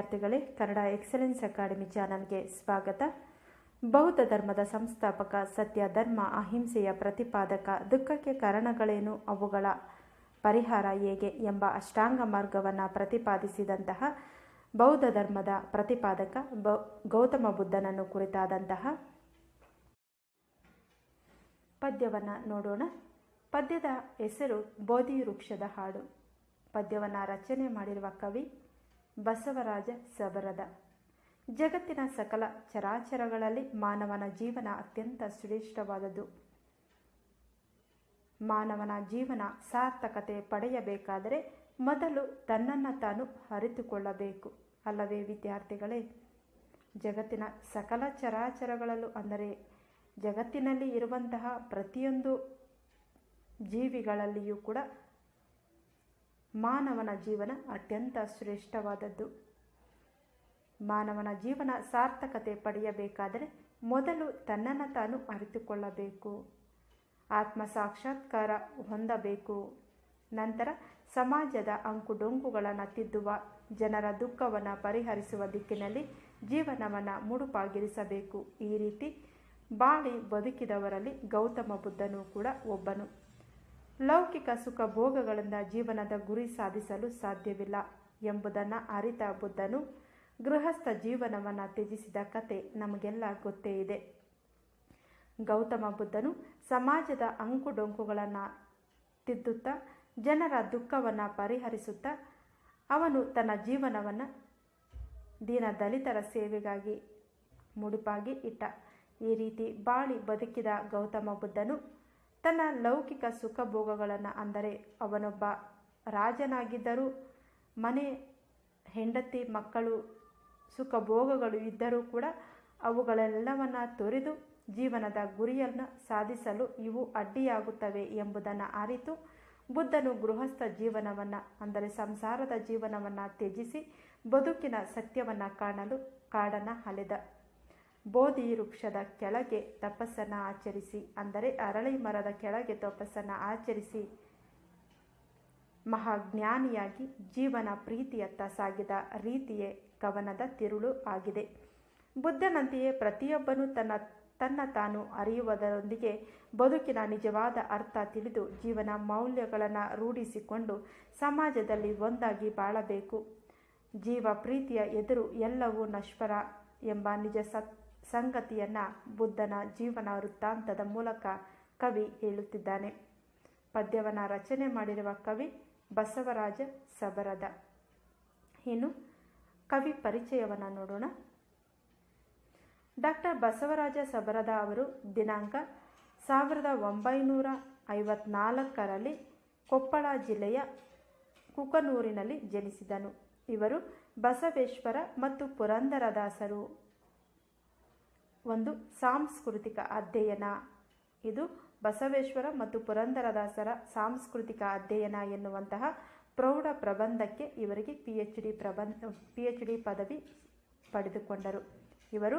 ವಿದ್ಯಾರ್ಥಿಗಳೇ, Kannada excellence academy ಚಾನಲ್ಗೆ ಸ್ವಾಗತ. ಬೌದ್ಧ ಧರ್ಮದ ಸಂಸ್ಥಾಪಕ ಸತ್ಯ ಧರ್ಮ ಅಹಿಂಸೆಯ ಪ್ರತಿಪಾದಕ, ದುಃಖಕ್ಕೆ ಕಾರಣಗಳೇನು, ಅವುಗಳ ಪರಿಹಾರ ಹೇಗೆ ಎಂಬ ಅಷ್ಟಾಂಗ ಮಾರ್ಗವನ್ನು ಪ್ರತಿಪಾದಿಸಿದಂತಹ ಬೌದ್ಧ ಧರ್ಮದ ಪ್ರತಿಪಾದಕ ಗೌತಮ ಬುದ್ಧನನ್ನು ಕುರಿತಾದಂತಹ ಪದ್ಯವನ್ನು ನೋಡೋಣ. ಪದ್ಯದ ಹೆಸರು ಬೋಧಿ ವೃಕ್ಷದ ಹಾಡು. ಪದ್ಯವನ್ನು ರಚನೆ ಮಾಡಿರುವ ಕವಿ ಬಸವರಾಜ ಸಬರದ. ಜಗತ್ತಿನ ಸಕಲ ಚರಾಚರಗಳಲ್ಲಿ ಮಾನವನ ಜೀವನ ಅತ್ಯಂತ ಶ್ರೇಷ್ಠವಾದದ್ದು. ಮಾನವನ ಜೀವನ ಸಾರ್ಥಕತೆ ಪಡೆಯಬೇಕಾದರೆ ಮೊದಲು ತನ್ನನ್ನು ತಾನು ಅರಿತುಕೊಳ್ಳಬೇಕು. ಅಲ್ಲವೇ ವಿದ್ಯಾರ್ಥಿಗಳೇ, ಜಗತ್ತಿನ ಸಕಲ ಚರಾಚರಗಳಲ್ಲೂ ಅಂದರೆ ಜಗತ್ತಿನಲ್ಲಿ ಇರುವಂತಹ ಪ್ರತಿಯೊಂದು ಜೀವಿಗಳಲ್ಲಿಯೂ ಕೂಡ ಮಾನವನ ಜೀವನ ಅತ್ಯಂತ ಶ್ರೇಷ್ಠವಾದದ್ದು. ಮಾನವನ ಜೀವನ ಸಾರ್ಥಕತೆ ಪಡೆಯಬೇಕಾದರೆ ಮೊದಲು ತನ್ನನ್ನು ತಾನು ಅರಿತುಕೊಳ್ಳಬೇಕು. ಆತ್ಮ ಸಾಕ್ಷಾತ್ಕಾರ ಹೊಂದಬೇಕು. ನಂತರ ಸಮಾಜದ ಅಂಕುಡೊಂಕುಗಳನ್ನು ತಿದ್ದುವ ಜನರ ದುಃಖವನ್ನು ಪರಿಹರಿಸುವ ದಿಕ್ಕಿನಲ್ಲಿ ಜೀವನವನ್ನು ಮುಡುಪಾಗಿರಿಸಬೇಕು. ಈ ರೀತಿ ಬಾಳಿ ಬದುಕಿದವರಲ್ಲಿ ಗೌತಮ ಬುದ್ಧನೂ ಕೂಡ ಒಬ್ಬನು. ಲೌಕಿಕ ಸುಖ ಭೋಗಗಳಿಂದ ಜೀವನದ ಗುರಿ ಸಾಧಿಸಲು ಸಾಧ್ಯವಿಲ್ಲ ಎಂಬುದನ್ನು ಅರಿತ ಬುದ್ಧನು ಗೃಹಸ್ಥ ಜೀವನವನ್ನು ತ್ಯಜಿಸಿದ ಕತೆ ನಮಗೆಲ್ಲ ಗೊತ್ತೇ ಇದೆ. ಗೌತಮ ಬುದ್ಧನು ಸಮಾಜದ ಅಂಕುಡೊಂಕುಗಳನ್ನು ತಿದ್ದುತ್ತಾ ಜನರ ದುಃಖವನ್ನು ಪರಿಹರಿಸುತ್ತಾ ಅವನು ತನ್ನ ಜೀವನವನ್ನು ದೀನ ದಲಿತರ ಸೇವೆಗಾಗಿ ಮುಡುಪಾಗಿ ಇಟ್ಟ. ಈ ರೀತಿ ಬಾಳಿ ಬದುಕಿದ ಗೌತಮ ಬುದ್ಧನು ತನ್ನ ಲೌಕಿಕ ಸುಖ ಭೋಗಗಳನ್ನು ಅಂದರೆ ಅವನೊಬ್ಬ ರಾಜನಾಗಿದ್ದರೂ, ಮನೆ, ಹೆಂಡತಿ, ಮಕ್ಕಳು ಸುಖ ಭೋಗಗಳು ಇದ್ದರೂ ಕೂಡ ಅವುಗಳೆಲ್ಲವನ್ನು ತೊರೆದು ಜೀವನದ ಗುರಿಯನ್ನು ಸಾಧಿಸಲು ಇವು ಅಡ್ಡಿಯಾಗುತ್ತವೆ ಎಂಬುದನ್ನು ಅರಿತು ಬುದ್ಧನು ಗೃಹಸ್ಥ ಜೀವನವನ್ನು ಅಂದರೆ ಸಂಸಾರದ ಜೀವನವನ್ನು ತ್ಯಜಿಸಿ ಬದುಕಿನ ಸತ್ಯವನ್ನು ಕಾಣಲು ಕಾಡನ್ನು ಅಲೆದ. ಬೋಧಿ ವೃಕ್ಷದ ಕೆಳಗೆ ತಪಸ್ಸನ್ನು ಆಚರಿಸಿ, ಅಂದರೆ ಅರಳಿ ಮರದ ಕೆಳಗೆ ತಪಸ್ಸನ್ನು ಆಚರಿಸಿ ಮಹಾಜ್ಞಾನಿಯಾಗಿ ಜೀವನ ಪ್ರೀತಿಯತ್ತ ಸಾಗಿದ ರೀತಿಯೇ ಕವನದ ತಿರುಳು ಆಗಿದೆ. ಬುದ್ಧನಂತೆಯೇ ಪ್ರತಿಯೊಬ್ಬನೂ ತನ್ನ ತನ್ನ ತಾನು ಅರಿಯುವುದರೊಂದಿಗೆ ಬದುಕಿನ ನಿಜವಾದ ಅರ್ಥ ತಿಳಿದು ಜೀವನ ಮೌಲ್ಯಗಳನ್ನು ರೂಢಿಸಿಕೊಂಡು ಸಮಾಜದಲ್ಲಿ ಒಂದಾಗಿ ಬಾಳಬೇಕು. ಜೀವ ಪ್ರೀತಿಯ ಎದುರು ಎಲ್ಲವೂ ನಶ್ವರ ಎಂಬ ನಿಜ ಸತ್ ಸಂಗತಿಯನ್ನು ಬುದ್ಧನ ಜೀವನ ವೃತ್ತಾಂತದ ಮೂಲಕ ಕವಿ ಹೇಳುತ್ತಿದ್ದಾನೆ. ಪದ್ಯವನ್ನು ರಚನೆ ಮಾಡಿರುವ ಕವಿ ಬಸವರಾಜ ಸಬರದ. ಇನ್ನು ಕವಿ ಪರಿಚಯವನ್ನು ನೋಡೋಣ. ಡಾಕ್ಟರ್ ಬಸವರಾಜ ಸಬರದ ಅವರು ದಿನಾಂಕ ಸಾವಿರದ ಒಂಬೈನೂರ ಐವತ್ನಾಲ್ಕರಲ್ಲಿ ಕೊಪ್ಪಳ ಜಿಲ್ಲೆಯ ಕುಕನೂರಿನಲ್ಲಿ ಜನಿಸಿದನು. ಇವರು ಬಸವೇಶ್ವರ ಮತ್ತು ಪುರಂದರದಾಸರು ಒಂದು ಸಾಂಸ್ಕೃತಿಕ ಅಧ್ಯಯನ. ಇದು ಬಸವೇಶ್ವರ ಮತ್ತು ಪುರಂದರದಾಸರ ಸಾಂಸ್ಕೃತಿಕ ಅಧ್ಯಯನ ಎನ್ನುವಂತಹ ಪ್ರೌಢ ಪ್ರಬಂಧಕ್ಕೆ ಇವರಿಗೆ ಪಿ ಎಚ್ ಡಿ ಪ್ರಬಂಧ ಪಿ ಎಚ್ ಡಿ ಪದವಿ ಪಡೆದುಕೊಂಡರು. ಇವರು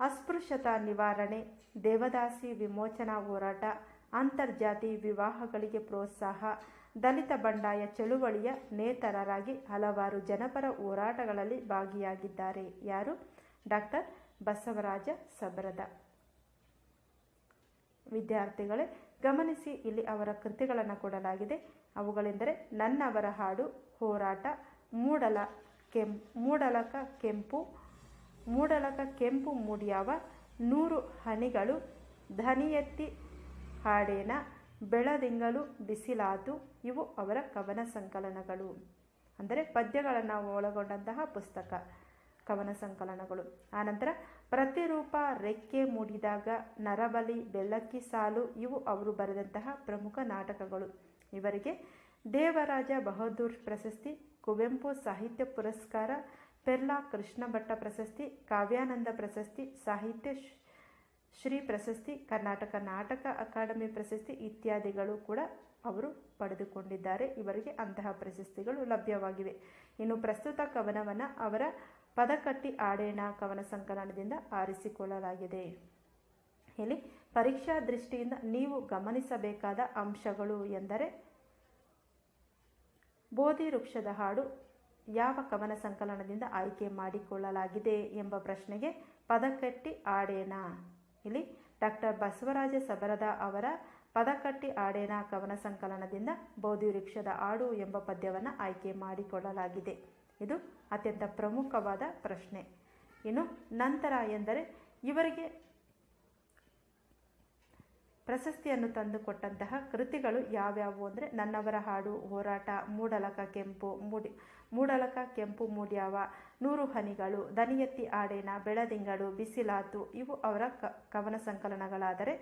ಅಸ್ಪೃಶ್ಯತಾ ನಿವಾರಣೆ, ದೇವದಾಸಿ ವಿಮೋಚನಾ ಹೋರಾಟ, ಅಂತರ್ಜಾತಿ ವಿವಾಹಗಳಿಗೆ ಪ್ರೋತ್ಸಾಹ, ದಲಿತ ಬಂಡಾಯ ಚಳುವಳಿಯ ನೇತರರಾಗಿ ಹಲವಾರು ಜನಪರ ಹೋರಾಟಗಳಲ್ಲಿ ಭಾಗಿಯಾಗಿದ್ದಾರೆ. ಯಾರು? ಡಾಕ್ಟರ್ ಬಸವರಾಜ ಸಬರದ. ವಿದ್ಯಾರ್ಥಿಗಳೇ, ಗಮನಿಸಿ ಇಲ್ಲಿ ಅವರ ಕೃತಿಗಳನ್ನು ಕೊಡಲಾಗಿದೆ. ಅವುಗಳೆಂದರೆ, ನನ್ನವರ ಹಾಡು, ಹೋರಾಟ, ಮೂಡಲ ಕೆಂ, ಮೂಡಲಕ ಕೆಂಪು ಮೂಡಲಕ ಕೆಂಪು ಮೂಡಿಯಾವ, ನೂರು ಹನಿಗಳು ಧನಿಯತ್ತಿ ಹಾಡೇನ ಬೆಳದಿಂಗಳು ಬಿಸಿಲಾತು, ಇವು ಅವರ ಕವನ ಸಂಕಲನಗಳು. ಅಂದರೆ ಪದ್ಯಗಳನ್ನು ಒಳಗೊಂಡಂತಹ ಪುಸ್ತಕ. ಕವನ ಸಂಕಲನಗಳು. ಆನಂತರ, ಪ್ರತಿರೂಪ ರೆಕ್ಕೆ ಮೂಡಿದಾಗ ನರಬಲಿ ಬೆಳ್ಳಕ್ಕಿ ಸಾಲು, ಇವು ಅವರು ಬರೆದಂತಹ ಪ್ರಮುಖ ನಾಟಕಗಳು. ಇವರಿಗೆ ದೇವರಾಜ ಬಹದ್ದೂರ್ ಪ್ರಶಸ್ತಿ, ಕುವೆಂಪು ಸಾಹಿತ್ಯ ಪುರಸ್ಕಾರ, ಪೆರ್ಲಾ ಕೃಷ್ಣ ಭಟ್ಟ ಪ್ರಶಸ್ತಿ, ಕಾವ್ಯಾನಂದ ಪ್ರಶಸ್ತಿ, ಸಾಹಿತ್ಯ ಶ್ರೀ ಪ್ರಶಸ್ತಿ, ಕರ್ನಾಟಕ ನಾಟಕ ಅಕಾಡೆಮಿ ಪ್ರಶಸ್ತಿ ಇತ್ಯಾದಿಗಳು ಕೂಡ ಅವರು ಪಡೆದುಕೊಂಡಿದ್ದಾರೆ. ಇವರಿಗೆ ಅಂತಹ ಪ್ರಶಸ್ತಿಗಳು ಲಭ್ಯವಾಗಿವೆ. ಇನ್ನು ಪ್ರಸ್ತುತ ಕವನವನ್ನು ಅವರ ಪದಕಟ್ಟಿ ಆಡೇಣ ಕವನ ಸಂಕಲನದಿಂದ ಆರಿಸಿಕೊಳ್ಳಲಾಗಿದೆ. ಇಲ್ಲಿ ಪರೀಕ್ಷಾ ದೃಷ್ಟಿಯಿಂದ ನೀವು ಗಮನಿಸಬೇಕಾದ ಅಂಶಗಳು ಎಂದರೆ, ಬೋಧಿ ವೃಕ್ಷದ ಹಾಡು ಯಾವ ಕವನ ಸಂಕಲನದಿಂದ ಆಯ್ಕೆ ಮಾಡಿಕೊಳ್ಳಲಾಗಿದೆ ಎಂಬ ಪ್ರಶ್ನೆಗೆ ಪದಕಟ್ಟಿ ಆಡೇನ ಇಲ್ಲಿ ಡಾಕ್ಟರ್ ಬಸವರಾಜ ಸಬರದ ಅವರ ಪದಕಟ್ಟಿ ಆಡೇನ ಕವನ ಸಂಕಲನದಿಂದ ಬೋಧಿ ವೃಕ್ಷದ ಹಾಡು ಎಂಬ ಪದ್ಯವನ್ನು ಆಯ್ಕೆ ಮಾಡಿಕೊಳ್ಳಲಾಗಿದೆ. ಇದು ಅತ್ಯಂತ ಪ್ರಮುಖವಾದ ಪ್ರಶ್ನೆ. ಇನ್ನು ನಂತರ ಎಂದರೆ ಇವರಿಗೆ ಪ್ರಶಸ್ತಿಯನ್ನು ತಂದುಕೊಟ್ಟಂತಹ ಕೃತಿಗಳು ಯಾವ್ಯಾವು ಅಂದರೆ ನನ್ನವರ ಹಾಡು, ಹೋರಾಟ, ಮೂಡಲಕ ಕೆಂಪು ಮೂಡಿ, ಮೂಡಲಕ ಕೆಂಪು ಮೂಡ್ಯಾವ, ನೂರು ಹನಿಗಳು, ದನಿಯತ್ತಿ ಆಡೇನ, ಬೆಳದಿಂಗಳು, ಬಿಸಿಲಾತು, ಇವು ಅವರ ಕವನ ಸಂಕಲನಗಳಾದರೆ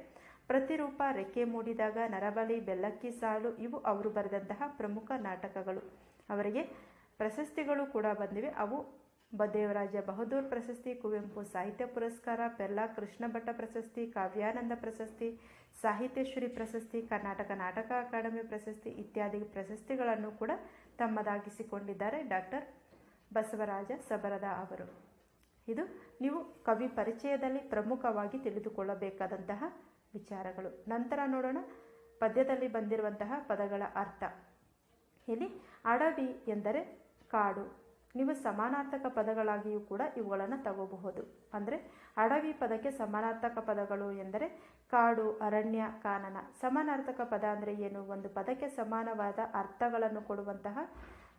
ಪ್ರತಿರೂಪ, ರೆಕ್ಕೆ ಮೂಡಿದಾಗ ನರಬಲಿ, ಬೆಲ್ಲಕ್ಕಿ ಸಾಲು ಇವು ಅವರು ಬರೆದಂತಹ ಪ್ರಮುಖ ನಾಟಕಗಳು. ಅವರಿಗೆ ಪ್ರಶಸ್ತಿಗಳು ಕೂಡ ಬಂದಿವೆ. ಅವು ಬದೇವರಾಜ ಬಹದ್ದೂರ್ ಪ್ರಶಸ್ತಿ, ಕುವೆಂಪು ಸಾಹಿತ್ಯ ಪುರಸ್ಕಾರ, ಪೆರ್ಲಾ ಕೃಷ್ಣ ಭಟ್ಟ ಪ್ರಶಸ್ತಿ, ಕಾವ್ಯಾನಂದ ಪ್ರಶಸ್ತಿ ಸಾಹಿತ್ಯಶ್ವರಿ ಪ್ರಶಸ್ತಿ, ಕರ್ನಾಟಕ ನಾಟಕ ಅಕಾಡೆಮಿ ಪ್ರಶಸ್ತಿ ಇತ್ಯಾದಿ ಪ್ರಶಸ್ತಿಗಳನ್ನು ಕೂಡ ತಮ್ಮದಾಗಿಸಿಕೊಂಡಿದ್ದಾರೆ ಡಾಕ್ಟರ್ ಬಸವರಾಜ ಸಬರದ ಅವರು. ಇದು ನೀವು ಕವಿ ಪರಿಚಯದಲ್ಲಿ ಪ್ರಮುಖವಾಗಿ ತಿಳಿದುಕೊಳ್ಳಬೇಕಾದಂತಹ ವಿಚಾರಗಳು. ನಂತರ ನೋಡೋಣ ಪದ್ಯದಲ್ಲಿ ಬಂದಿರುವಂತಹ ಪದಗಳ ಅರ್ಥ. ಇಲ್ಲಿ ಅಡವಿ ಎಂದರೆ ಕಾಡು. ನೀವು ಸಮಾನಾರ್ಥಕ ಪದಗಳಾಗಿಯೂ ಕೂಡ ಇವುಗಳನ್ನು ತಗೋಬಹುದು. ಅಂದರೆ ಅಡವಿ ಪದಕ್ಕೆ ಸಮಾನಾರ್ಥಕ ಪದಗಳು ಎಂದರೆ ಕಾಡು, ಅರಣ್ಯ, ಕಾನನ. ಸಮಾನಾರ್ಥಕ ಪದ ಅಂದರೆ ಏನು? ಒಂದು ಪದಕ್ಕೆ ಸಮಾನವಾದ ಅರ್ಥಗಳನ್ನು ಕೊಡುವಂತಹ,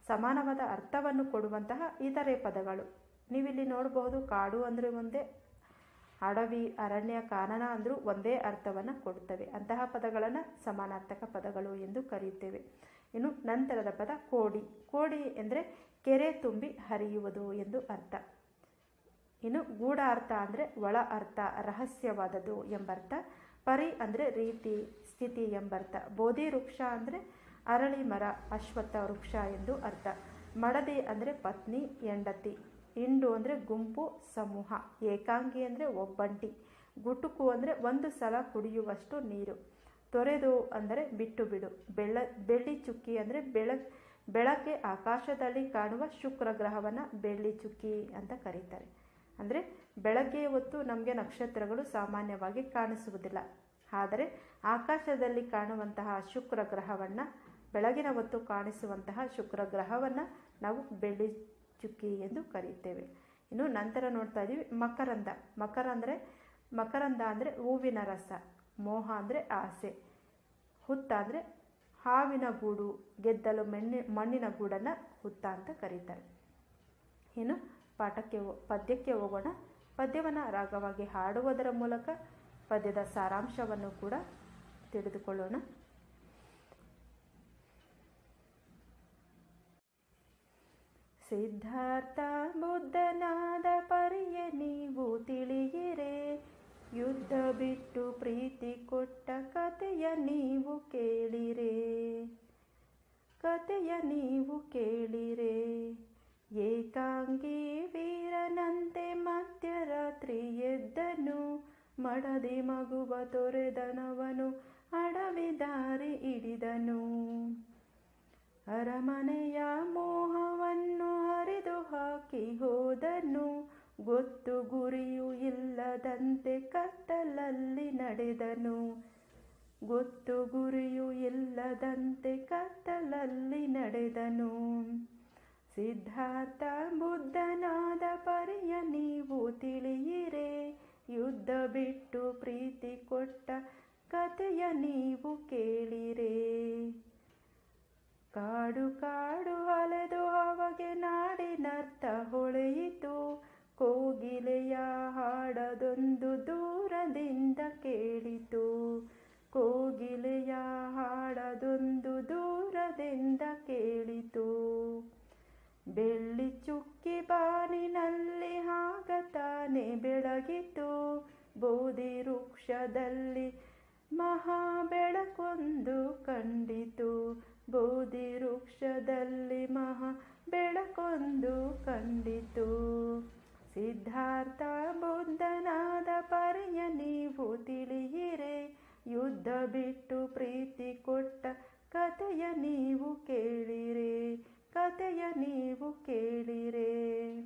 ಸಮಾನವಾದ ಅರ್ಥವನ್ನು ಕೊಡುವಂತಹ ಇತರೆ ಪದಗಳು. ನೀವಿಲ್ಲಿ ನೋಡಬಹುದು ಕಾಡು ಅಂದರೆ ಒಂದೇ, ಅಡವಿ, ಅರಣ್ಯ, ಕಾನನ ಅಂದರೂ ಒಂದೇ ಅರ್ಥವನ್ನು ಕೊಡುತ್ತವೆ. ಅಂತಹ ಪದಗಳನ್ನು ಸಮಾನಾರ್ಥಕ ಪದಗಳು ಎಂದು ಕರೆಯುತ್ತೇವೆ. ಇನ್ನು ನಂತರದ ಪದ ಕೋಡಿ. ಕೋಡಿ ಎಂದರೆ ಕೆರೆ ತುಂಬಿ ಹರಿಯುವುದು ಎಂದು ಅರ್ಥ. ಇನ್ನು ಗೂಢಾರ್ಥ ಅಂದರೆ ಒಳ ಅರ್ಥ, ರಹಸ್ಯವಾದದ್ದು ಎಂಬರ್ಥ. ಪರಿ ಅಂದರೆ ರೀತಿ, ಸ್ಥಿತಿ ಎಂಬರ್ಥ. ಬೋಧಿ ವೃಕ್ಷ ಅಂದರೆ ಅರಳಿ ಮರ, ಅಶ್ವತ್ಥ ವೃಕ್ಷ ಎಂದು ಅರ್ಥ. ಮಡದಿ ಅಂದರೆ ಪತ್ನಿ, ಹೆಂಡತಿ. ಇಂಡು ಅಂದರೆ ಗುಂಪು, ಸಮೂಹ. ಏಕಾಂಗಿ ಅಂದರೆ ಒಬ್ಬಂಟಿ. ಗುಟುಕು ಅಂದರೆ ಒಂದು ಸಲ ಕುಡಿಯುವಷ್ಟು ನೀರು. ತೊರೆದು ಅಂದರೆ ಬಿಟ್ಟು ಬಿಡು. ಬೆಳ, ಬೆಳ್ಳಿ ಚುಕ್ಕಿ ಅಂದರೆ ಬೆಳ ಬೆಳಗ್ಗೆ ಆಕಾಶದಲ್ಲಿ ಕಾಣುವ ಶುಕ್ರ ಗ್ರಹವನ್ನು ಬೆಳ್ಳಿ ಚುಕ್ಕಿ ಅಂತ ಕರೀತಾರೆ. ಅಂದರೆ ಬೆಳಗ್ಗೆ ಹೊತ್ತು ನಮಗೆ ನಕ್ಷತ್ರಗಳು ಸಾಮಾನ್ಯವಾಗಿ ಕಾಣಿಸುವುದಿಲ್ಲ. ಆದರೆ ಆಕಾಶದಲ್ಲಿ ಕಾಣುವಂತಹ ಶುಕ್ರ ಗ್ರಹವನ್ನು, ಬೆಳಗಿನ ಹೊತ್ತು ಕಾಣಿಸುವಂತಹ ಶುಕ್ರ ಗ್ರಹವನ್ನು ನಾವು ಬೆಳ್ಳಿ ಚುಕ್ಕಿ ಎಂದು ಕರೆಯುತ್ತೇವೆ ಇನ್ನು ನಂತರ ನೋಡ್ತಾ ಇದ್ದೀವಿ ಮಕರಂದ. ಮಕರ ಅಂದರೆ ಮಕರಂದ ಅಂದರೆ ಹೂವಿನ ರಸ. ಮೋಹ ಅಂದರೆ ಆಸೆ, ಹುತ್ತ ಅಂದರೆ ಹಾವಿನ ಗೂಡು, ಗೆದ್ದಲು ಮೆಣ್ಣೆ ಮಣ್ಣಿನ ಗೂಡನ್ನು ಹುತ್ತ ಅಂತ ಕರೀತಾರೆ. ಇನ್ನು ಪಾಠಕ್ಕೆ ಪದ್ಯಕ್ಕೆ ಹೋಗೋಣ. ಪದ್ಯವನ್ನು ರಾಗವಾಗಿ ಹಾಡುವುದರ ಮೂಲಕ ಪದ್ಯದ ಸಾರಾಂಶವನ್ನು ಕೂಡ ತಿಳಿದುಕೊಳ್ಳೋಣ. ಸಿದ್ಧಾರ್ಥ ಬುದ್ಧನಾದ ಪರಿಯ ನೀವು ತಿಳಿಯಿರೆ. ಯುದ್ಧ ಬಿಟ್ಟು ಪ್ರೀತಿ ಕೊಟ್ಟ ಕತೆಯ ನೀವು ಕೇಳಿರೆ ಕತೆಯ ನೀವು ಕೇಳಿರೆ. ಏಕಾಂಗಿ ವೀರನಂತೆ ಮಧ್ಯರಾತ್ರಿ ಎದ್ದನು, ಮಡದಿ ಮಗುವ ತೊರೆದನವನು, ಅಡವಿ ದಾರಿ ಹಿಡಿದನು. ಅರಮನೆಯ ಮೋಹವನ್ನು ಹರಿದು ಹಾಕಿ ಹೋದನು ಗೊತ್ತು ಗುರಿಯೂ ಇಲ್ಲದಂತೆ ಕತ್ತಲಲ್ಲಿ ನಡೆದನು. ಗೊತ್ತು ಗುರಿಯೂ ಇಲ್ಲದಂತೆ ಕತ್ತಲಲ್ಲಿ ನಡೆದನು. ಸಿದ್ಧಾರ್ಥ ಬುದ್ಧನಾದ ಪರಿಯ ನೀವು ತಿಳಿಯಿರೆ. ಯುದ್ಧ ಬಿಟ್ಟು ಪ್ರೀತಿ ಕೊಟ್ಟ ಕಥೆಯ ನೀವು ಕೇಳಿರೆ. ಕಾಡು ಕಾಡು ಅಲೆದು ಅವಗೆ ನಾಡಿನರ್ಥ ಹೊಳೆಯಿತು. ಕೋಗಿಲೆಯ ಹಾಡದೊಂದು ದೂರದಿಂದ ಕೇಳಿತು. ಕೋಗಿಲೆಯ ಹಾಡದೊಂದು ದೂರದಿಂದ ಕೇಳಿತು. ಬೆಳ್ಳಿ ಚುಕ್ಕಿ ಬಾನಿನಲ್ಲಿ ಹಾಗತಾನೆ ತಾನೆ ಬೆಳಗಿತು. ಬೋಧಿ ವೃಕ್ಷದಲ್ಲಿ ಮಹಾ ಬೆಳಕೊಂದು ಕಂಡಿತು. ಬೋಧಿ ವೃಕ್ಷದಲ್ಲಿ ಮಹಾ ಬೆಳಕೊಂದು ಕಂಡಿತು. ಸಿದ್ಧಾರ್ಥ ಬುದ್ಧನಾದ ಪರ್ಯ ನೀವು ತಿಳಿಯಿರೆ. ಯುದ್ಧ ಬಿಟ್ಟು ಪ್ರೀತಿ ಕೊಟ್ಟ ಕತೆಯ ನೀವು ಕೇಳಿರೆ. ಕಥೆಯ ನೀವು ಕೇಳಿರೆ.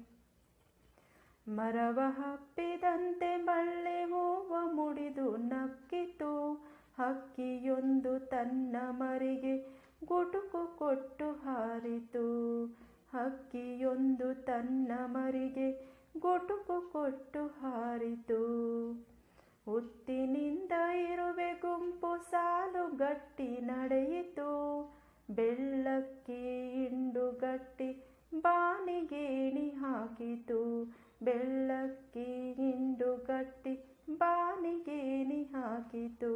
ಮರವ ಹಪ್ಪಿದಂತೆ ಬಳ್ಳೆ ಹೂವ ಮುಡಿದು ನಕ್ಕಿತು. ಹಕ್ಕಿಯೊಂದು ತನ್ನ ಮರಿಗೆ ಗುಟುಕು ಕೊಟ್ಟು ಹಾರಿತು. ಹಕ್ಕಿಯೊಂದು ತನ್ನ ಮರಿಗೆ ಗೊಟುಕು ಕೊಟ್ಟು ಹಾರಿತು. ಹುತ್ತಿನಿಂದ ಇರುವೆ ಗುಂಪು ಸಾಲು ಗಟ್ಟಿ ನಡೆಯಿತು. ಬೆಳ್ಳಕ್ಕಿ ಇಂಡುಗಟ್ಟಿ ಬಾನಿಗೇಣಿ ಹಾಕಿತು. ಬೆಳ್ಳಕ್ಕಿ ಇಂಡುಗಟ್ಟಿ ಬಾನಿಗೇಣಿ ಹಾಕಿತು.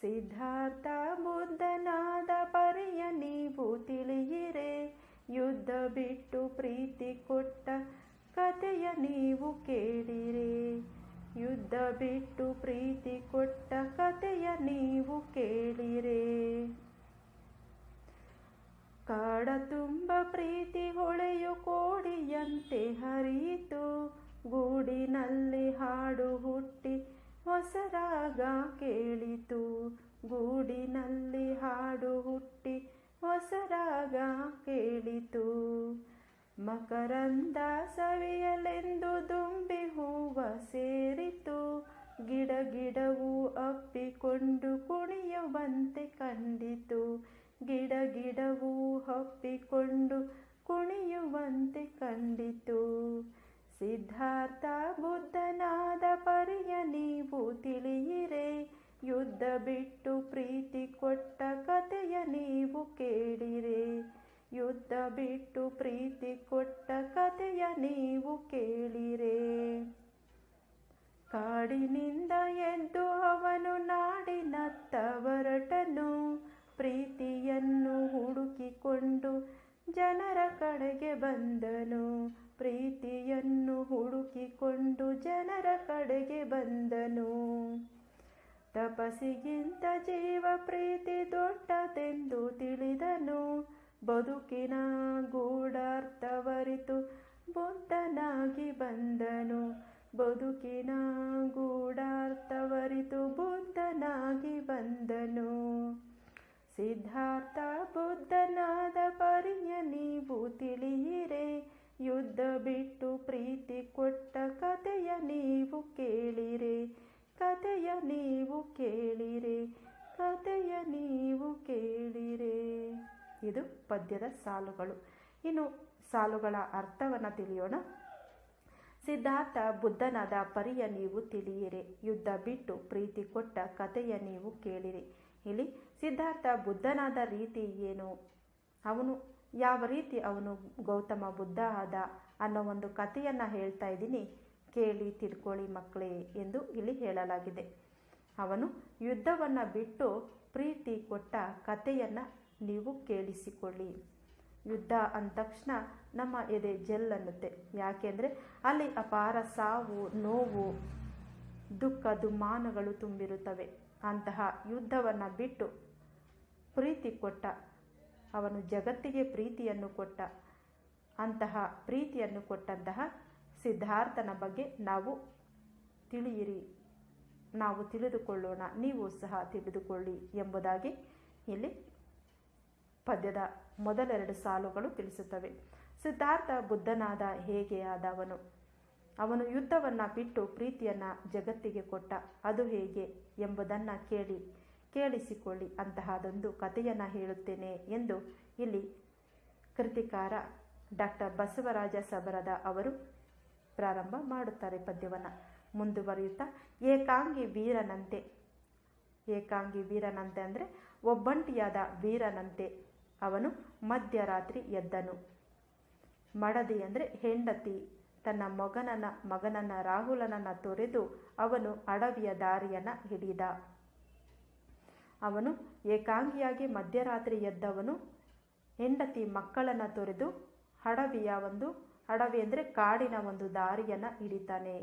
ಸಿದ್ಧಾರ್ಥ ಬುದ್ಧನಾದ ಪರಿಯ, ನೀವು ತಿಳಿಯಿರೆ, ಯುದ್ಧ ಬಿಟ್ಟು ಪ್ರೀತಿ ಕೊಟ್ಟ ಕಥೆಯ ನೀವು ಕೇಳಿರಿ. ಯುದ್ಧ ಬಿಟ್ಟು ಪ್ರೀತಿ ಕೊಟ್ಟ ಕಥೆಯ ನೀವು ಕೇಳಿರಿ. ಕಾಡ ತುಂಬ ಪ್ರೀತಿ ಹೊಳೆಯು ಕೋಡಿಯಂತೆ ಹರಿಯಿತು. ಗೂಡಿನಲ್ಲಿ ಹಾಡು ಹುಟ್ಟಿ ಹೊಸರಾಗ ಕೇಳಿತು. ಗೂಡಿನಲ್ಲಿ ಹಾಡು ಹುಟ್ಟಿ ಹೊಸರಾಗ ಕೇಳಿತು. ಮಕರಂದ ಸವಿಯಲೆಂದು ದುಂಬಿ ಹೂವ ಸೇರಿತು. ಗಿಡ ಗಿಡವು ಅಪ್ಪಿಕೊಂಡು ಕುಣಿಯುವಂತೆ ಕಂಡಿತು. ಗಿಡ ಗಿಡವು ಅಪ್ಪಿಕೊಂಡು ಕುಣಿಯುವಂತೆ ಕಂಡಿತು. ಸಿದ್ಧಾರ್ಥ ಬುದ್ಧನಾದ ಪರಿಯ ನೀವು ತಿಳಿಯಿರೆ. ಯುದ್ಧ ಬಿಟ್ಟು ಪ್ರೀತಿ ಕೊಟ್ಟ ಕಥೆಯ ನೀವು ಕೇಳಿರೆ. ಯುದ್ಧ ಬಿಟ್ಟು ಪ್ರೀತಿ ಕೊಟ್ಟ ಕಥೆಯ ನೀವು ಕೇಳಿರೆ. ಕಾಡಿನಿಂದ ಎದ್ದು ಅವನು ನಾಡಿನತ್ತ ಹೊರಟನು ಪ್ರೀತಿಯನ್ನು ಹುಡುಕಿಕೊಂಡು ಜನರ ಕಡೆಗೆ ಬಂದನು. ಪ್ರೀತಿಯನ್ನು ಹುಡುಕಿಕೊಂಡು ಜನರ ಕಡೆಗೆ ಬಂದನು. ತಪಸಿಗಿಂತ ಜೀವ ಪ್ರೀತಿ ದೊಡ್ಡದೆಂದು ತಿಳಿದನು. ಬದುಕಿನ ಗೂಡಾರ್ಥವರಿತು ಬುದ್ಧನಾಗಿ ಬಂದನು. ಬದುಕಿನ ಗೂಡಾರ್ಥವರಿತು ಬುದ್ಧನಾಗಿ ಬಂದನು. ಸಿದ್ಧಾರ್ಥ ಬುದ್ಧನಾದ ಪರಿಯ ನೀವು ತಿಳಿಯಿರೆ. ಯುದ್ಧ ಬಿಟ್ಟು ಪದ್ಯದ ಸಾಲುಗಳು. ಇನ್ನು ಸಾಲುಗಳ ಅರ್ಥವನ್ನು ತಿಳಿಯೋಣ. ಸಿದ್ಧಾರ್ಥ ಬುದ್ಧನಾದ ಪರಿಯ ನೀವು ತಿಳಿಯಿರಿ. ಯುದ್ಧ ಬಿಟ್ಟು ಪ್ರೀತಿ ಕೊಟ್ಟ ಕಥೆಯ ನೀವು ಕೇಳಿರಿ. ಇಲ್ಲಿ ಸಿದ್ಧಾರ್ಥ ಬುದ್ಧನಾದ ರೀತಿ ಏನು? ಅವನು ಯಾವ ರೀತಿ ಅವನು ಗೌತಮ ಬುದ್ಧ ಆದ ಅನ್ನೋ ಒಂದು ಕಥೆಯನ್ನು ಹೇಳ್ತಾ ಇದ್ದೀನಿ. ಕೇಳಿ ತಿಳ್ಕೊಳ್ಳಿ ಮಕ್ಕಳೇ ಎಂದು ಇಲ್ಲಿ ಹೇಳಲಾಗಿದೆ. ಅವನು ಯುದ್ಧವನ್ನು ಬಿಟ್ಟು ಪ್ರೀತಿ ಕೊಟ್ಟ ಕಥೆಯನ್ನು ನೀವು ಕೇಳಿಸಿಕೊಳ್ಳಿ. ಯುದ್ಧ ಅಂದ ತಕ್ಷಣ ನಮ್ಮ ಎದೆ ಜೆಲ್ ಅನ್ನುತ್ತೆ. ಯಾಕೆಂದರೆ ಅಲ್ಲಿ ಅಪಾರ ಸಾವು, ನೋವು, ದುಃಖ ದುಮ್ಮಾನಗಳು ತುಂಬಿರುತ್ತವೆ. ಅಂತಹ ಯುದ್ಧವನ್ನು ಬಿಟ್ಟು ಪ್ರೀತಿ ಕೊಟ್ಟ, ಅವನು ಜಗತ್ತಿಗೆ ಪ್ರೀತಿಯನ್ನು ಕೊಟ್ಟ, ಅಂತಹ ಪ್ರೀತಿಯನ್ನು ಕೊಟ್ಟಂತಹ ಸಿದ್ಧಾರ್ಥನ ಬಗ್ಗೆ ನಾವು ತಿಳಿಯಿರಿ. ನಾವು ತಿಳಿದುಕೊಳ್ಳೋಣ, ನೀವು ಸಹ ತಿಳಿದುಕೊಳ್ಳಿ ಎಂಬುದಾಗಿ ಇಲ್ಲಿ ಪದ್ಯದ ಮೊದಲೆರಡು ಸಾಲುಗಳು ತಿಳಿಸುತ್ತವೆ. ಸಿದ್ಧಾರ್ಥ ಬುದ್ಧನಾದ ಹೇಗೆ ಆದವನು? ಅವನು ಯುದ್ಧವನ್ನು ಬಿಟ್ಟು ಪ್ರೀತಿಯನ್ನು ಜಗತ್ತಿಗೆ ಕೊಟ್ಟ. ಅದು ಹೇಗೆ ಎಂಬುದನ್ನು ಕೇಳಿ, ಕೇಳಿಸಿಕೊಳ್ಳಿ. ಅಂತಹದೊಂದು ಕಥೆಯನ್ನು ಹೇಳುತ್ತೇನೆ ಎಂದು ಇಲ್ಲಿ ಕೃತಿಕಾರ ಡಾಕ್ಟರ್ ಬಸವರಾಜ ಸಬರದ ಅವರು ಪ್ರಾರಂಭ ಮಾಡುತ್ತಾರೆ ಪದ್ಯವನ್ನು. ಮುಂದುವರಿಯುತ್ತಾ, ಏಕಾಂಗಿ ವೀರನಂತೆ. ಏಕಾಂಗಿ ವೀರನಂತೆ ಅಂದರೆ ಒಬ್ಬಂಟಿಯಾದ ವೀರನಂತೆ. ಅವನು ಮಧ್ಯರಾತ್ರಿ ಎದ್ದನು. ಮಡದಿ ಅಂದರೆ ಹೆಂಡತಿ. ತನ್ನ ಮಗನನ್ನ ಮಗನನ್ನ ರಾಹುಲನನ್ನ ತೊರೆದು ಅವನು ಅಡವಿಯ ದಾರಿಯನ್ನು ಹಿಡಿದ. ಅವನು ಏಕಾಂಗಿಯಾಗಿ ಮಧ್ಯರಾತ್ರಿ ಎದ್ದವನು. ಹೆಂಡತಿ ಮಕ್ಕಳನ್ನು ತೊರೆದು ಅಡವಿಯ ಒಂದು, ಅಡವಿ ಅಂದರೆ ಕಾಡಿನ ಒಂದು ದಾರಿಯನ್ನು ಹಿಡಿತಾನೆ.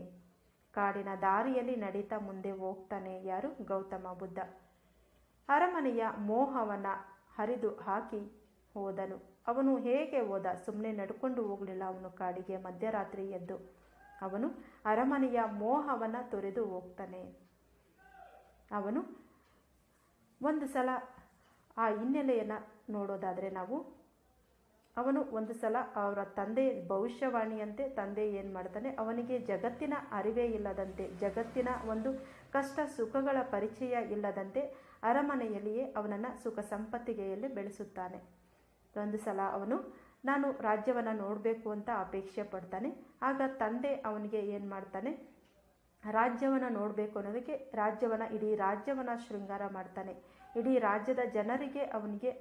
ಕಾಡಿನ ದಾರಿಯಲ್ಲಿ ನಡೀತಾ ಮುಂದೆ ಹೋಗ್ತಾನೆ ಯಾರು? ಗೌತಮ ಬುದ್ಧ. ಅರಮನೆಯ ಮೋಹವನ್ನು ಹರಿದು ಹಾಕಿ ಹೋದನು. ಅವನು ಹೇಗೆ ಹೋದ? ಸುಮ್ಮನೆ ನಡ್ಕೊಂಡು ಹೋಗಲಿಲ್ಲ ಅವನು ಕಾಡಿಗೆ. ಮಧ್ಯರಾತ್ರಿ ಎದ್ದು ಅವನು ಅರಮನೆಯ ಮೋಹವನ್ನು ತೊರೆದು ಹೋಗ್ತಾನೆ. ಅವನು ಒಂದು ಸಲ ಆ ಹಿನ್ನೆಲೆಯನ್ನು ನೋಡೋದಾದರೆ ನಾವು ಅವನು ಒಂದು ಸಲ ಅವರ ತಂದೆ ಭವಿಷ್ಯವಾಣಿಯಂತೆ ತಂದೆ ಏನು ಮಾಡ್ತಾನೆ? ಅವನಿಗೆ ಜಗತ್ತಿನ ಅರಿವೇ ಇಲ್ಲದಂತೆ, ಜಗತ್ತಿನ ಒಂದು ಕಷ್ಟ ಸುಖಗಳ ಪರಿಚಯ ಇಲ್ಲದಂತೆ ಅರಮನೆಯಲ್ಲಿಯೇ ಅವನನ್ನು ಸುಖ ಸಂಪತ್ತಿಗೆಯಲ್ಲಿ ಬೆಳೆಸುತ್ತಾನೆ. ಒಂದು ಸಲ ಅವನು, ನಾನು ರಾಜ್ಯವನ್ನು ನೋಡಬೇಕು ಅಂತ ಅಪೇಕ್ಷೆ ಪಡ್ತಾನೆ. ಆಗ ತಂದೆ ಅವನಿಗೆ ಏನು ಮಾಡ್ತಾನೆ? ರಾಜ್ಯವನ್ನು ನೋಡಬೇಕು ಅನ್ನೋದಕ್ಕೆ ರಾಜ್ಯವನ್ನು, ಇಡೀ ರಾಜ್ಯವನ್ನು ಶೃಂಗಾರ ಮಾಡ್ತಾನೆ. ಇಡೀ ರಾಜ್ಯದ ಜನರಿಗೆ ಅವನಿಗೆ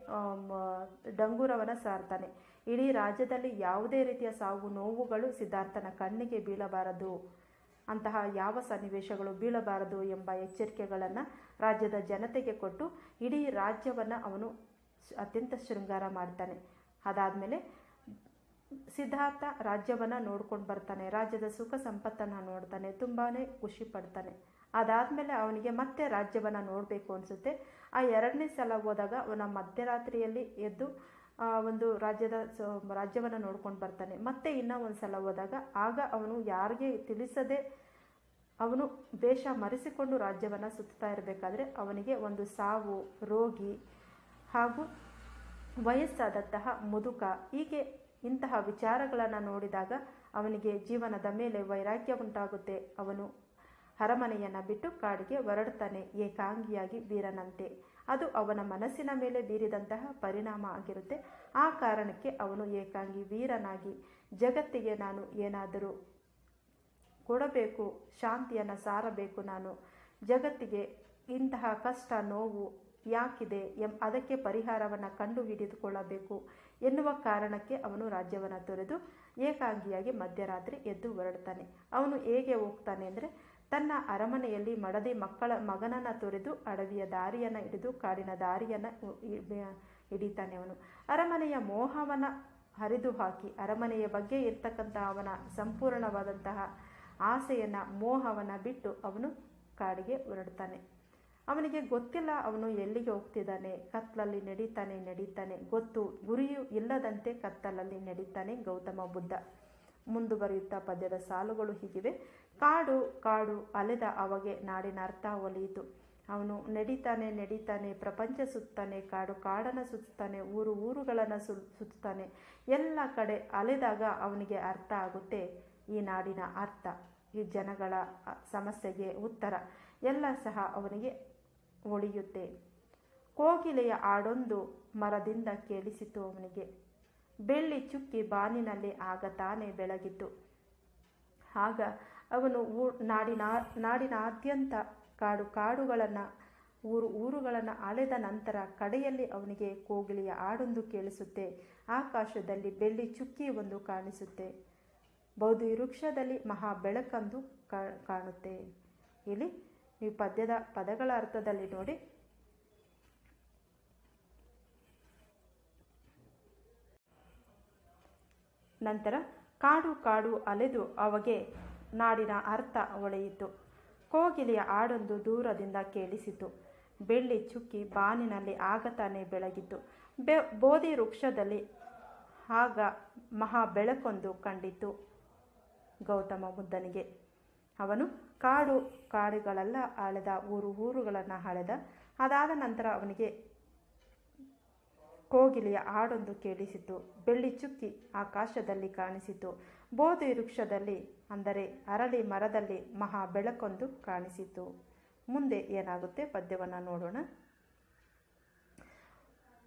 ಡಂಗೂರವನ್ನು ಸಾರ್ತಾನೆ. ಇಡೀ ರಾಜ್ಯದಲ್ಲಿ ಯಾವುದೇ ರೀತಿಯ ಸಾವು ನೋವುಗಳು ಸಿದ್ಧಾರ್ಥನ ಕಣ್ಣಿಗೆ ಬೀಳಬಾರದು. ಅಂತಹ ಯಾವ ಸನ್ನಿವೇಶಗಳು ಬೀಳಬಾರದು ಎಂಬ ಎಚ್ಚರಿಕೆಗಳನ್ನು ರಾಜ್ಯದ ಜನತೆಗೆ ಕೊಟ್ಟು ಇಡೀ ರಾಜ್ಯವನ್ನು ಅವನು ಅತ್ಯಂತ ಶೃಂಗಾರ ಮಾಡ್ತಾನೆ. ಅದಾದಮೇಲೆ ಸಿದ್ಧಾರ್ಥ ರಾಜ್ಯವನ್ನು ನೋಡ್ಕೊಂಡು ಬರ್ತಾನೆ, ರಾಜ್ಯದ ಸುಖ ಸಂಪತ್ತನ್ನು ನೋಡ್ತಾನೆ ತುಂಬಾ ಖುಷಿ ಪಡ್ತಾನೆ. ಅದಾದಮೇಲೆ ಅವನಿಗೆ ಮತ್ತೆ ರಾಜ್ಯವನ್ನು ನೋಡಬೇಕು ಅನಿಸುತ್ತೆ. ಆ ಎರಡನೇ ಸಲ ಹೋದಾಗ ಅವನ ಮಧ್ಯರಾತ್ರಿಯಲ್ಲಿ ಎದ್ದು ಒಂದು ರಾಜ್ಯದ ಸೊ, ರಾಜ್ಯವನ್ನು ನೋಡ್ಕೊಂಡು ಬರ್ತಾನೆ. ಮತ್ತೆ ಇನ್ನೂ ಒಂದು ಸಲ ಹೋದಾಗ ಆಗ ಅವನು ಯಾರಿಗೆ ತಿಳಿಸದೆ ಅವನು ದೇಶ ಮರೆಸಿಕೊಂಡು ರಾಜ್ಯವನ್ನು ಸುತ್ತಾ ಇರಬೇಕಾದ್ರೆ ಅವನಿಗೆ ಒಂದು ಸಾವು, ರೋಗಿ ಹಾಗೂ ವಯಸ್ಸಾದಂತಹ ಮುದುಕ. ಹೀಗೆ ಇಂತಹ ವಿಚಾರಗಳನ್ನು ನೋಡಿದಾಗ ಅವನಿಗೆ ಜೀವನದ ಮೇಲೆ ವೈರಾಗ್ಯ ಉಂಟಾಗುತ್ತೆ. ಅವನು ಅರಮನೆಯನ್ನು ಬಿಟ್ಟು ಕಾಡಿಗೆ ಹೊರಡ್ತಾನೆ, ಏಕಾಂಗಿಯಾಗಿ ವೀರನಂತೆ. ಅದು ಅವನ ಮನಸ್ಸಿನ ಮೇಲೆ ಬೀರಿದಂತಹ ಪರಿಣಾಮ ಆಗಿರುತ್ತೆ. ಆ ಕಾರಣಕ್ಕೆ ಅವನು ಏಕಾಂಗಿ ವೀರನಾಗಿ, ಜಗತ್ತಿಗೆ ನಾನು ಏನಾದರೂ ಕೊಡಬೇಕು, ಶಾಂತಿಯನ್ನು ಸಾರಬೇಕು ನಾನು, ಜಗತ್ತಿಗೆ ಇಂತಹ ಕಷ್ಟ, ನೋವು ಯಾಕಿದೆ ಎಂ, ಅದಕ್ಕೆ ಪರಿಹಾರವನ್ನು ಕಂಡು ಹಿಡಿದುಕೊಳ್ಳಬೇಕು ಎನ್ನುವ ಕಾರಣಕ್ಕೆ ಅವನು ರಾಜ್ಯವನ್ನು ತೊರೆದು ಏಕಾಂಗಿಯಾಗಿ ಮಧ್ಯರಾತ್ರಿ ಎದ್ದು ಹೊರಡ್ತಾನೆ. ಅವನು ಹೇಗೆ ಹೋಗ್ತಾನೆ ಅಂದರೆ ತನ್ನ ಅರಮನೆಯಲ್ಲಿ ಮಡದಿ ಮಕ್ಕಳ ಮಗನನ್ನು ತೊರೆದು ಅಡವಿಯ ದಾರಿಯನ್ನು ಹಿಡಿದು ಕಾಡಿನ ದಾರಿಯನ್ನು ಹಿಡಿತಾನೆ ಅವನು. ಅರಮನೆಯ ಮೋಹವನ್ನು ಹರಿದು ಹಾಕಿ ಅರಮನೆಯ ಬಗ್ಗೆ ಇರ್ತಕ್ಕಂತಹ ಅವನ ಸಂಪೂರ್ಣವಾದಂತಹ ಆಸೆಯನ್ನು, ಮೋಹವನ್ನು ಬಿಟ್ಟು ಅವನು ಕಾಡಿಗೆ ಹೊರಡ್ತಾನೆ. ಅವನಿಗೆ ಗೊತ್ತಿಲ್ಲ ಅವನು ಎಲ್ಲಿಗೆ ಹೋಗ್ತಿದ್ದಾನೆ ಕತ್ತಲಲ್ಲಿ ನಡೀತಾನೆ ನಡೀತಾನೆ. ಗೊತ್ತು, ಗುರಿಯು ಇಲ್ಲದಂತೆ ಕತ್ತಲಲ್ಲಿ ನಡೀತಾನೆ ಗೌತಮ ಬುದ್ಧ. ಮುಂದುವರಿಯುತ್ತಾ ಪದ್ಯದ ಸಾಲುಗಳು ಹೀಗಿವೆ. ಕಾಡು ಕಾಡು ಅಲೆದ ಅವಗೆ ನಾಡಿನ ಅರ್ಥ ಒಲಿಯಿತು. ಅವನು ನಡೀತಾನೆ ನಡೀತಾನೆ, ಪ್ರಪಂಚ ಸುತ್ತಾನೆ, ಕಾಡು ಕಾಡನ್ನು ಸುತ್ತಾನೆ, ಊರು ಊರುಗಳನ್ನು ಸು, ಸುತ್ತಾನೆ, ಎಲ್ಲ ಕಡೆ ಅಲೆದಾಗ ಅವನಿಗೆ ಅರ್ಥ ಆಗುತ್ತೆ ಈ ನಾಡಿನ ಅರ್ಥ. ಈ ಜನಗಳ ಸಮಸ್ಯೆಗೆ ಉತ್ತರ ಎಲ್ಲ ಸಹ ಅವನಿಗೆ ಒಳಿಯುತ್ತೆ. ಕೋಗಿಲೆಯ ಆಡೊಂದು ಮರದಿಂದ ಕೇಳಿಸಿತು ಅವನಿಗೆ. ಬೆಳ್ಳಿ ಚುಕ್ಕಿ ಬಾನಿನಲ್ಲಿ ಆಗ ತಾನೇ ಬೆಳಗಿತು. ಆಗ ಅವನು ಊ, ನಾಡಿನ, ನಾಡಿನಾದ್ಯಂತ ಕಾಡು, ಕಾಡುಗಳನ್ನು, ಊರು, ಊರುಗಳನ್ನು ಅಳೆದ ನಂತರ ಕಡೆಯಲ್ಲಿ ಅವನಿಗೆ ಕೋಗಿಲೆಯ ಹಾಡೊಂದು ಕೇಳಿಸುತ್ತೆ. ಆಕಾಶದಲ್ಲಿ ಬೆಳ್ಳಿ ಚುಕ್ಕಿ ಒಂದು ಕಾಣಿಸುತ್ತೆ. ಬೌದ್ಧಿ ವೃಕ್ಷದಲ್ಲಿ ಮಹಾ ಬೆಳಕಂದು ಕಾಣುತ್ತೆ. ಇಲ್ಲಿ ನೀವು ಪದ್ಯದ ಪದಗಳ ಅರ್ಥದಲ್ಲಿ ನೋಡಿ. ನಂತರ ಕಾಡು ಕಾಡು ಅಲೆದು ಅಮಗೆ ನಾಡಿನ ಅರ್ಥ ಒಳೆಯಿತು. ಕೋಗಿಲೆಯ ಹಾಡೊಂದು ದೂರದಿಂದ ಕೇಳಿಸಿತು. ಬೆಳ್ಳಿ ಚುಕ್ಕಿ ಬಾನಿನಲ್ಲಿ ಆಗ ತಾನೇ ಬೆಳಗಿತು. ಬೆ, ಬೋಧಿ ವೃಕ್ಷದಲ್ಲಿ ಆಗ ಮಹಾ ಬೆಳಕೊಂದು ಕಂಡಿತು ಗೌತಮ ಬುದ್ಧನಿಗೆ. ಅವನು ಕಾಡು ಕಾಡುಗಳೆಲ್ಲ ಅಳೆದ ಊರು ಊರುಗಳನ್ನು ಅಳೆದ. ಅದಾದ ನಂತರ ಅವನಿಗೆ ಕೋಗಿಲೆಯ ಹಾಡೊಂದು ಕೇಳಿಸಿತು. ಬೆಳ್ಳಿ ಚುಕ್ಕಿ ಆಕಾಶದಲ್ಲಿ ಕಾಣಿಸಿತು. ಬೋಧಿ ವೃಕ್ಷದಲ್ಲಿ ಅಂದರೆ ಅರಳಿ ಮರದಲ್ಲಿ ಮಹಾ ಬೆಳಕೊಂದು ಕಾಣಿಸಿತು. ಮುಂದೆ ಏನಾಗುತ್ತೆ? ಪದ್ಯವನ್ನು ನೋಡೋಣ.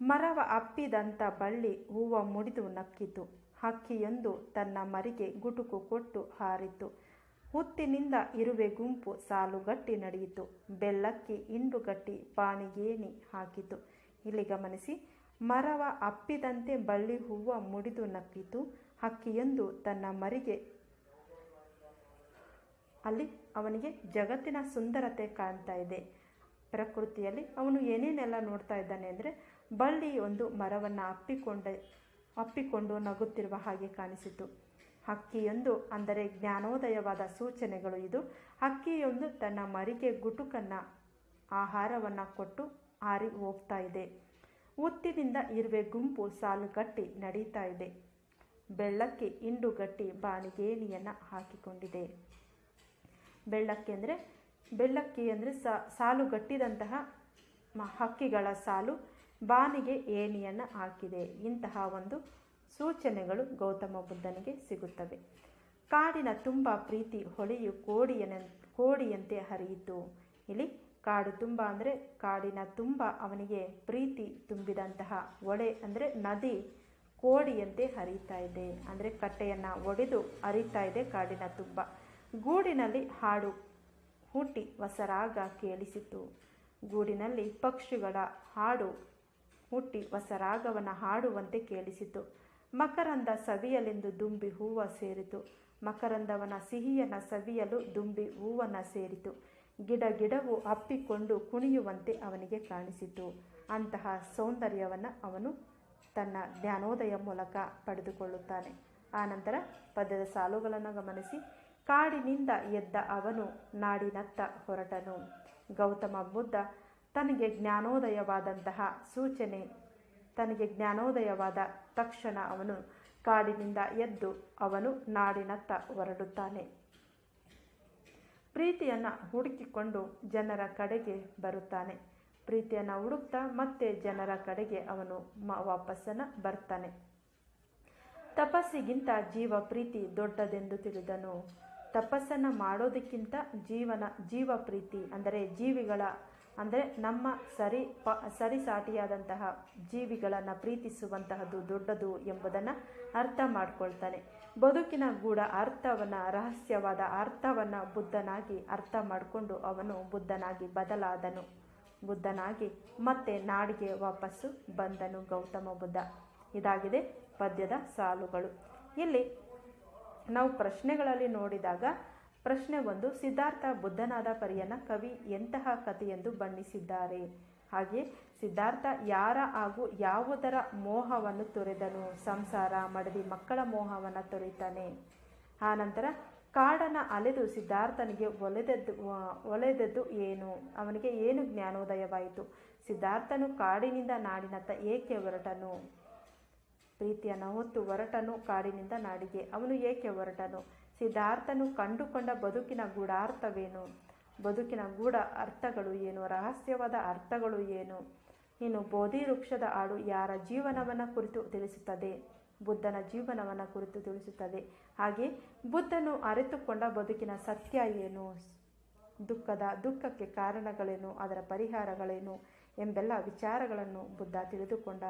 ಮರವ ಅಪ್ಪಿದಂಥ ಬಳ್ಳಿ ಹೂವ ಮುಡಿದು ನಕ್ಕಿತು. ಹಕ್ಕಿಯೊಂದು ತನ್ನ ಮರಿಗೆ ಗುಟುಕು ಕೊಟ್ಟು ಹಾರಿತು. ಹುತ್ತಿನಿಂದ ಇರುವೆ ಗುಂಪು ಸಾಲುಗಟ್ಟಿ ನಡೆಯಿತು. ಬೆಲ್ಲಕ್ಕಿ ಇಂಡುಗಟ್ಟಿ ಪಾನಿಗೇಣಿ ಹಾಕಿತು. ಇಲ್ಲಿ ಗಮನಿಸಿ, ಮರವ ಅಪ್ಪಿದಂತೆ ಬಳ್ಳಿ ಹೂವ ಮುಡಿದು ನಕ್ಕಿತು. ಹಕ್ಕಿಯೊಂದು ತನ್ನ ಮರಿಗೆ ಅಲ್ಲಿ ಅವನಿಗೆ ಜಗತ್ತಿನ ಸುಂದರತೆ ಕಾಣ್ತಾ ಇದೆ. ಪ್ರಕೃತಿಯಲ್ಲಿ ಅವನು ಏನೇನೆಲ್ಲ ನೋಡ್ತಾ ಇದ್ದಾನೆ ಅಂದರೆ ಬಳ್ಳಿ ಒಂದು ಮರವನ್ನು ಅಪ್ಪಿಕೊಂಡ, ಅಪ್ಪಿಕೊಂಡು ನಗುತ್ತಿರುವ ಹಾಗೆ ಕಾಣಿಸಿತು. ಹಕ್ಕಿಯೊಂದು ಅಂದರೆ ಜ್ಞಾನೋದಯವಾದ ಸೂಚನೆಗಳು ಇದು. ಹಕ್ಕಿಯೊಂದು ತನ್ನ ಮರಿಗೆ ಗುಟುಕನ್ನು, ಆಹಾರವನ್ನು ಕೊಟ್ಟು ಹಾರಿ ಹೋಗ್ತಾ ಇದೆ. ಉತ್ತಿನಿಂದ ಇರುವೆ ಗುಂಪು ಸಾಲುಗಟ್ಟಿ ನಡೀತಾ ಇದೆ. ಬೆಳ್ಳಕ್ಕೆ ಇಂಡುಗಟ್ಟಿ ಬಾನಿಗೇಣಿಯನ್ನು ಹಾಕಿಕೊಂಡಿದೆ. ಬೆಳ್ಳಕ್ಕಿ ಅಂದರೆ ಬೆಳ್ಳಕ್ಕಿ ಅಂದರೆ ಸಾಲು ಗಟ್ಟಿದಂತಹ ಹಕ್ಕಿಗಳ ಸಾಲು ಬಾನಿಗೆ ಏಣಿಯನ್ನು ಹಾಕಿದೆ. ಇಂತಹ ಒಂದು ಸೂಚನೆಗಳು ಗೌತಮ ಬುದ್ಧನಿಗೆ ಸಿಗುತ್ತವೆ. ಕಾಡಿನ ತುಂಬ ಪ್ರೀತಿ ಹೊಳೆಯು ಕೋಡಿಯನ, ಕೋಡಿಯಂತೆ ಹರಿಯಿತು. ಇಲ್ಲಿ ಕಾಡು ತುಂಬ ಅಂದರೆ ಕಾಡಿನ ತುಂಬ ಅವನಿಗೆ ಪ್ರೀತಿ ತುಂಬಿದಂತಹ ಹೊಳೆ ಅಂದರೆ ನದಿ ಕೋಡಿಯಂತೆ ಹರಿತಾ ಇದೆ. ಅಂದರೆ ಕಟ್ಟೆಯನ್ನು ಒಡೆದು ಹರಿತಾ ಇದೆ ಕಾಡಿನ ತುಂಬ. ಗೂಡಿನಲ್ಲಿ ಹಾಡು ಹುಟ್ಟಿ ಹೊಸರಾಗ ಕೇಳಿಸಿತು. ಗೂಡಿನಲ್ಲಿ ಪಕ್ಷಿಗಳ ಹಾಡು ಹುಟ್ಟಿ ಹೊಸರಾಗವನ ಹಾಡುವಂತೆ ಕೇಳಿಸಿತು. ಮಕರಂದ ಸವಿಯಲೆಂದು ದುಂಬಿ ಹೂವ ಸೇರಿತು. ಮಕರಂದವನ ಸಿಹಿಯನ ಸವಿಯಲು ದುಂಬಿ ಹೂವನ್ನು ಸೇರಿತು. ಗಿಡ ಗಿಡವು ಅಪ್ಪಿಕೊಂಡು ಕುಣಿಯುವಂತೆ ಅವನಿಗೆ ಕಾಣಿಸಿತು. ಅಂತಹ ಸೌಂದರ್ಯವನ್ನು ಅವನು ತನ್ನ ಜ್ಞಾನೋದಯ ಮೂಲಕ ಪಡೆದುಕೊಳ್ಳುತ್ತಾನೆ. ಆನಂತರ ಪದ್ಯದ ಸಾಲುಗಳನ್ನು ಗಮನಿಸಿ. ಕಾಡಿನಿಂದ ಎದ್ದ ಅವನು ನಾಡಿನತ್ತ ಹೊರಟನು. ಗೌತಮ ಬುದ್ಧ, ತನಗೆ ಜ್ಞಾನೋದಯವಾದಂತಹ ಸೂಚನೆ. ತನಗೆ ಜ್ಞಾನೋದಯವಾದ ತಕ್ಷಣ ಅವನು ಕಾಡಿನಿಂದ ಎದ್ದು ಅವನು ನಾಡಿನತ್ತ ಹೊರಡುತ್ತಾನೆ. ಪ್ರೀತಿಯನ್ನು ಹುಡುಕಿಕೊಂಡು ಜನರ ಕಡೆಗೆ ಬರುತ್ತಾನೆ. ಪ್ರೀತಿಯನ್ನು ಹುಡುಕ್ತಾ ಮತ್ತೆ ಜನರ ಕಡೆಗೆ ಅವನು ಮ ವಾಪಸ್ಸನ್ನು ಬರ್ತಾನೆ. ತಪಸ್ಸಿಗಿಂತ ಜೀವ ಪ್ರೀತಿ ದೊಡ್ಡದೆಂದು ತಿಳಿದನು. ತಪಸ್ಸನ್ನು ಮಾಡೋದಕ್ಕಿಂತ ಜೀವನ, ಜೀವ ಪ್ರೀತಿ ಅಂದರೆ ಜೀವಿಗಳ ಅಂದರೆ ನಮ್ಮ ಸರಿ ಪ, ಸರಿಸಾಟಿಯಾದಂತಹ ಜೀವಿಗಳನ್ನು ಪ್ರೀತಿಸುವಂತಹದ್ದು ದೊಡ್ಡದು ಎಂಬುದನ್ನು ಅರ್ಥ ಮಾಡ್ಕೊಳ್ತಾನೆ. ಬದುಕಿನ ಗೂಢ ಅರ್ಥವನ್ನು, ರಹಸ್ಯವಾದ ಅರ್ಥವನ್ನು ಬುದ್ಧನಾಗಿ ಅರ್ಥ ಮಾಡಿಕೊಂಡು ಅವನು ಬುದ್ಧನಾಗಿ ಬದಲಾದನು. ಬುದ್ಧನಾಗಿ ಮತ್ತೆ ನಾಡಿಗೆ ವಾಪಸ್ಸು ಬಂದನು ಗೌತಮ ಬುದ್ಧ. ಇದಾಗಿದೆ ಪದ್ಯದ ಸಾಲುಗಳು. ಇಲ್ಲಿ ನಾವು ಪ್ರಶ್ನೆಗಳಲ್ಲಿ ನೋಡಿದಾಗ ಪ್ರಶ್ನೆ ಒಂದು, ಸಿದ್ಧಾರ್ಥ ಬುದ್ಧನಾದ ಪರಿಯನ್ನು ಕವಿ ಎಂತಹ ಕಥೆಯೆಂದು ಬಣ್ಣಿಸಿದ್ದಾರೆ. ಹಾಗೆ ಸಿದ್ಧಾರ್ಥ ಯಾರ ಹಾಗೂ ಯಾವುದರ ಮೋಹವನ್ನು ತೊರೆದನು? ಸಂಸಾರ ಮಡದಿ ಮಕ್ಕಳ ಮೋಹವನ್ನು ತೊರೆತಾನೆ. ಆನಂತರ ಕಾಡನ್ನು ಅಲೆದು ಸಿದ್ಧಾರ್ಥನಿಗೆ ಒಲೆದದ್ದು ಒಲೆದದ್ದು ಏನು? ಅವನಿಗೆ ಏನು ಜ್ಞಾನೋದಯವಾಯಿತು? ಸಿದ್ಧಾರ್ಥನು ಕಾಡಿನಿಂದ ನಾಡಿನತ್ತ ಏಕೆ ಹೊರಟನು? ಪ್ರೀತಿಯನ್ನು ಹೊತ್ತು ಹೊರಟನು ಕಾಡಿನಿಂದ ನಾಡಿಗೆ. ಅವನು ಏಕೆ ಹೊರಟನು ಸಿದ್ಧಾರ್ಥನು ಕಂಡುಕೊಂಡ ಬದುಕಿನ ಗೂಢಾರ್ಥವೇನು? ಬದುಕಿನ ಗೂಢ ಅರ್ಥಗಳು ಏನು? ರಹಸ್ಯವಾದ ಅರ್ಥಗಳು ಏನು? ಇನ್ನು ಬೋಧಿ ವೃಕ್ಷದ ಹಾಡು ಯಾರ ಜೀವನವನ್ನು ಕುರಿತು ತಿಳಿಸುತ್ತದೆ? ಬುದ್ಧನ ಜೀವನವನ್ನು ಕುರಿತು ತಿಳಿಸುತ್ತದೆ. ಹಾಗೆ ಬುದ್ಧನು ಅರಿತುಕೊಂಡ ಬದುಕಿನ ಸತ್ಯ ಏನು? ದುಃಖದ ದುಃಖಕ್ಕೆ ಕಾರಣಗಳೇನು? ಅದರ ಪರಿಹಾರಗಳೇನು? ಎಂಬೆಲ್ಲ ವಿಚಾರಗಳನ್ನು ಬುದ್ಧ ತಿಳಿದುಕೊಂಡ.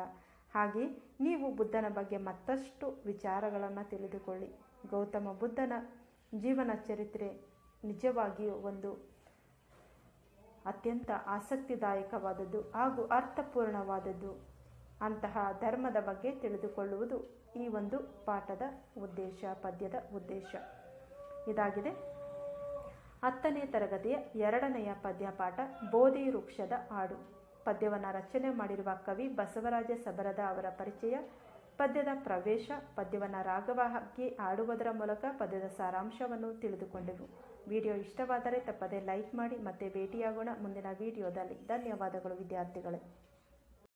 ಹಾಗೆ ನೀವು ಬುದ್ಧನ ಬಗ್ಗೆ ಮತ್ತಷ್ಟು ವಿಚಾರಗಳನ್ನು ತಿಳಿದುಕೊಳ್ಳಿ. ಗೌತಮ ಬುದ್ಧನ ಜೀವನ ಚರಿತ್ರೆ ನಿಜವಾಗಿಯೂ ಒಂದು ಅತ್ಯಂತ ಆಸಕ್ತಿದಾಯಕವಾದದ್ದು ಹಾಗೂ ಅರ್ಥಪೂರ್ಣವಾದದ್ದು. ಅಂತಹ ಧರ್ಮದ ಬಗ್ಗೆ ತಿಳಿದುಕೊಳ್ಳುವುದು ಈ ಒಂದು ಪಾಠದ ಉದ್ದೇಶ, ಪದ್ಯದ ಉದ್ದೇಶ. ಇದಾಗಿದೆ. ಹತ್ತನೇ ತರಗತಿಯ ಎರಡನೆಯ ಪದ್ಯ ಪಾಠ ಬೋಧಿ ವೃಕ್ಷದ ಹಾಡು. ಪದ್ಯವನ್ನು ರಚನೆ ಮಾಡಿರುವ ಕವಿ ಬಸವರಾಜ ಸಬರದ ಅವರ ಪರಿಚಯ. ಪದ್ಯದ ಪ್ರವೇಶ, ಪದ್ಯವನ್ನು ರಾಗವಾಗಿ ಆಡುವುದರ ಮೂಲಕ ಪದ್ಯದ ಸಾರಾಂಶವನ್ನು ತಿಳಿದುಕೊಂಡೆವು. ವಿಡಿಯೋ ಇಷ್ಟವಾದರೆ ತಪ್ಪದೆ ಲೈಕ್ ಮಾಡಿ ಮತ್ತೆ ಭೇಟಿಯಾಗೋಣ ಮುಂದಿನ ವಿಡಿಯೋದಲ್ಲಿ. ಧನ್ಯವಾದಗಳು ವಿದ್ಯಾರ್ಥಿಗಳೇ.